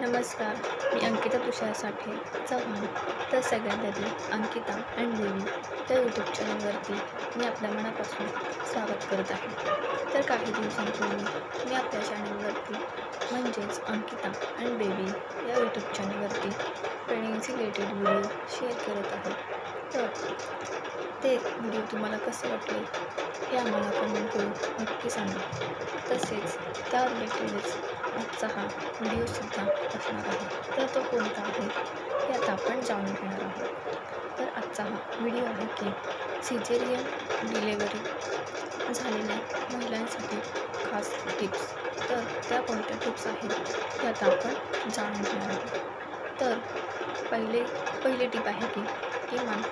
नमस्कार मी अंकिता तुषार साठे चव्हाण तर सगळ्यात आधी अंकिता अँड बेबी त्या यूट्यूब चॅनलवरती मी आपल्या मनापासून स्वागत करत आहे. तर काही दिवसांपूर्वी मी आपल्या चॅनलवरती म्हणजेच अंकिता अँड बेबी या यूट्यूब चॅनलवरती प्रेग्नेन्सी रिलेटेड व्हिडिओ शेअर करत आहे. तर ते व्हिडिओ तुम्हाला कसे वाटले हे आम्हाला कमेंट करून नक्की सांगा. तसेच त्या रिलेटेडच आजचा हा व्हिडिओसुद्धा असणार आहे. तर तो कोणता आहे? हे आता आपण जाणून घेणार आहोत. तर आजचा हा व्हिडिओ आहे की सिजेरियन डिलेवरी झालेल्या महिलांसाठी खास टिप्स तर त्या कोणत्या टिप्स आहेत? हे आता आपण जाणून घेणार आहोत. तर पहिले पहिली टीप आहे की किमान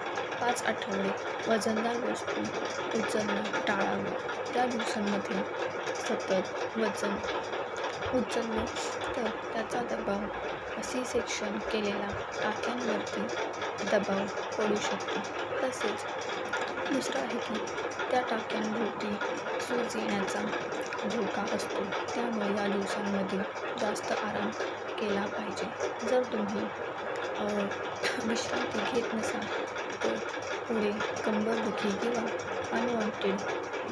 पाच आठवडे वजनदार वस्तू उचलणं टाळावं. त्या दिवसांमध्ये सतत वजन उचललं. तर त्याचा दबाव सी सेक्शन केलेला टाक्यांवरती दबाव पडू शकतो. तसेच दुसरं आहे की त्या टाक्यांभोवती सूज येण्याचा धोका असतो. त्यामुळे या दिवसांमध्ये जास्त आराम केला पाहिजे. जर तुम्ही विश्रांती घेत नसाल तर पुढे कंबरदुखी किंवा अनवॉन्टेड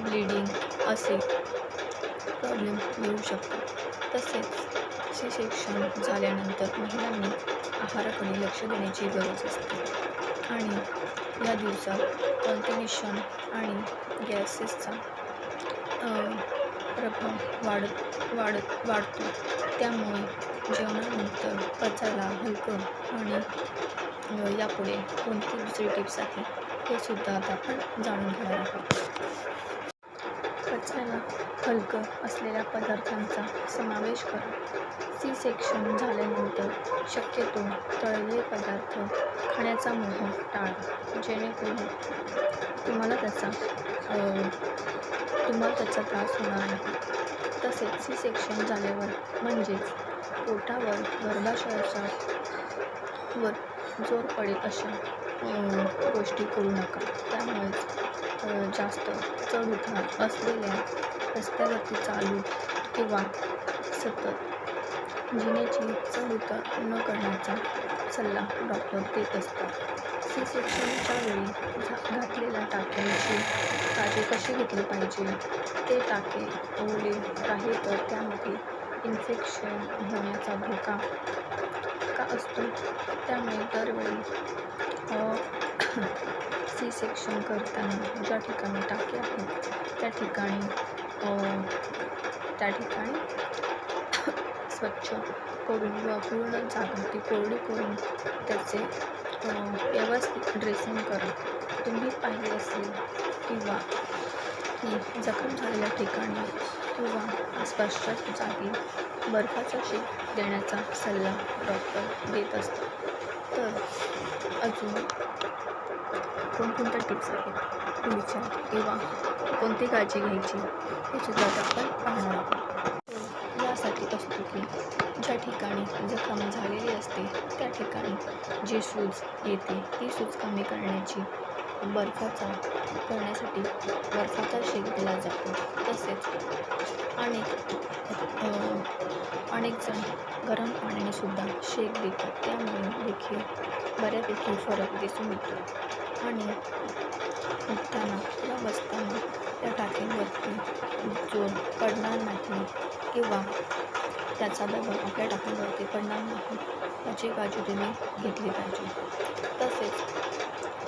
ब्लिडिंग असे प्रॉब्लेम येऊ शकतात. तसेच शिक्षण झाल्यानंतर महिलांनी आहाराकडे लक्ष देण्याची गरज असते. आणि या दिवसात कॉन्टिनेशन आणि गॅसेसचा प्रभाव वाढत वाढत वाढतो. त्यामुळे जेवणानंतर पचायला हलकं आणि यापुढे कोणती दुसरी टिप्स आहे हे सुद्धा आता आपण जाणून घेणार आहोत. पचायला हलकं असलेल्या पदार्थांचा समावेश करा. सी सेक्शन झाल्यानंतर शक्यतो तळलेले पदार्थ खाण्याचा मोह टाळा जेणेकरून तुम्हाला त्याचा तुम्हाला त्याचा त्रास होणार नाही. तसेच सी सेक्शन झाल्यावर म्हणजेच पोटावर गर्भाशयाच्या वर जोर पडेल अशा गोष्टी करू नका. त्यामुळेच जास्त चढ उतार असलेल्या रस्त्यावरती चालू किंवा सतत जिन्याची चढ उतार न करण्याचा सल्ला डॉक्टर देत असतात. सी सेक्शनच्या वेळी झा घातलेल्या टाक्यांची काळजी कशी घेतली पाहिजे? ते टाके ओले राहिले तर त्यामध्ये इन्फेक्शन होण्याचा धोका का असतो? त्यामुळे दरवेळी सी सेक्शन करताना ज्या ठिकाणी टाके आहेत त्या ठिकाणी त्या ठिकाणी स्वच्छ करून किंवा पूर्ण जागा ती कोरडी करून त्याचे व्यवस्थित ड्रेसिंग करा. तुम्ही पाहिले असेल किंवा की जखम झालेल्या ठिकाणी किंवा आसपासच्या जागी बर्फाचा शेक देण्याचा सल्ला डॉक्टर देत असतो तर अजून कोणकोणत्या टिप्स आहेत? पुढच्या किंवा कोणती काळजी घ्यायची? हे सुद्धा आपण पाहणार आहोत. यासाठी असतो की ज्या ठिकाणी जखम झालेली असते त्या ठिकाणी जे सूज येते ती सूज कमी करण्याची बर्फाचा करण्यासाठी बर्फाचा शेक दिला जातो. तसेच अनेक अनेकजण अनेक जण गरम पाण्याने सुद्धा शेक देतात. त्यामुळे देखील बऱ्यापैकी फरक दिसून येतो. आणि उठताना किंवा बसताना त्या टाकीवरती जोर पडणार नाही किंवा त्याचा दबाव आपल्या टाकीवरती पडणार नाही याची काळजी तुम्ही घेतली पाहिजे. तसेच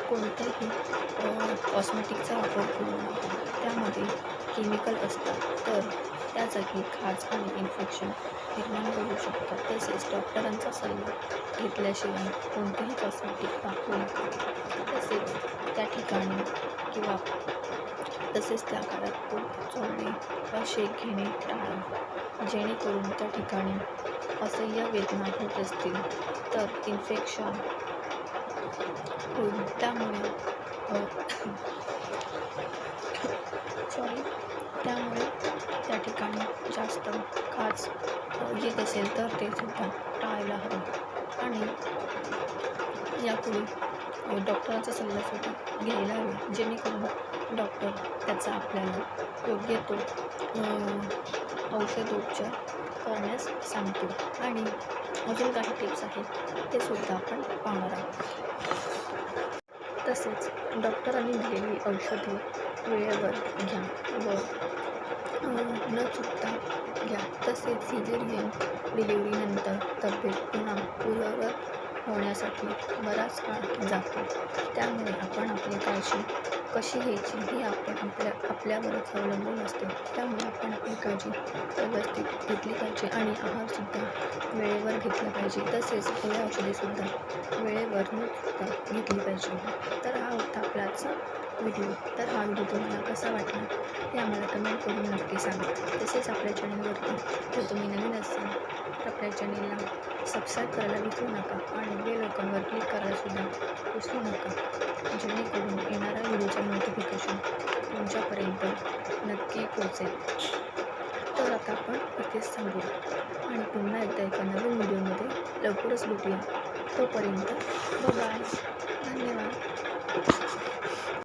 कोणत्याही कॉस्मेटिकचा वापर करू नका. त्यामध्ये केमिकल असतात. तर त्या जागी खाज आणि इन्फेक्शन निर्माण करू शकतात. तसेच डॉक्टरांचा सल्ला घेतल्याशिवाय कोणतेही कॉस्मेटिक वापरू नका. तसेच त्या ठिकाणी किंवा तसेच त्या काळात पोट चोळणे वा शेक घेणे टाळा. जेणेकरून त्या ठिकाणी असह्य वेदना होत असतील तर इन्फेक्शन त्यामुळे सॉरी त्यामुळे त्या ठिकाणी जास्त काच येत असेल तर ते सुद्धा टाळायला हवं. आणि यापुढे डॉक्टरांचा सल्ला सल्लासुद्धा घ्यायला हवे जेणेकरून डॉक्टर त्याचा आपल्याला योग्य तो औषधोपचार करण्यास सांगतील आणि अजून काही टिप्स आहेत ते सुद्धा आपण पाहणार आहोत. तसेच डॉक्टरांनी दिलेली औषधे वेळेवर घ्या व न चुकता घ्या. तसेच सिजेरियन डिलिव्हरीनंतर तब्येत पुन्हा पूर्ववत होण्यासाठी बराच काळ जातो. त्यामुळे आपण आपली काळजी कशी घ्यायची हे आपण आपल्या आपल्यावरच अवलंबून असते. त्यामुळे आपण आपली काळजी व्यवस्थित घेतली पाहिजे आणि आहारसुद्धा वेळेवर घेतला पाहिजे. तसेच गोळ्या औषधेसुद्धा वेळेवर सुद्धा घेतली पाहिजे. तर हा होता आपला आजचा व्हिडिओ. तर हा व्हिडिओ तुम्हाला कसा वाटला हे आम्हाला कमेंट करून नक्की सांगा. तसेच आपल्या चॅनलवरती जर तुम्ही नवीन असाल तर आपल्या चॅनेलला सबस्क्राईब करायला विसरू नका आणि बेल आयकॉनवर क्लिक करायलासुद्धा विसरू नका जेणेकरून येणाऱ्या व्हिडिओचे नोटिफिकेशन तुमच्यापर्यंत नक्की पोहोचेल. तर आता आपण इथेच थांबूया आणि पुन्हा एकदा एका नवीन व्हिडिओमध्ये लवकरच भेटूया. तोपर्यंत बाय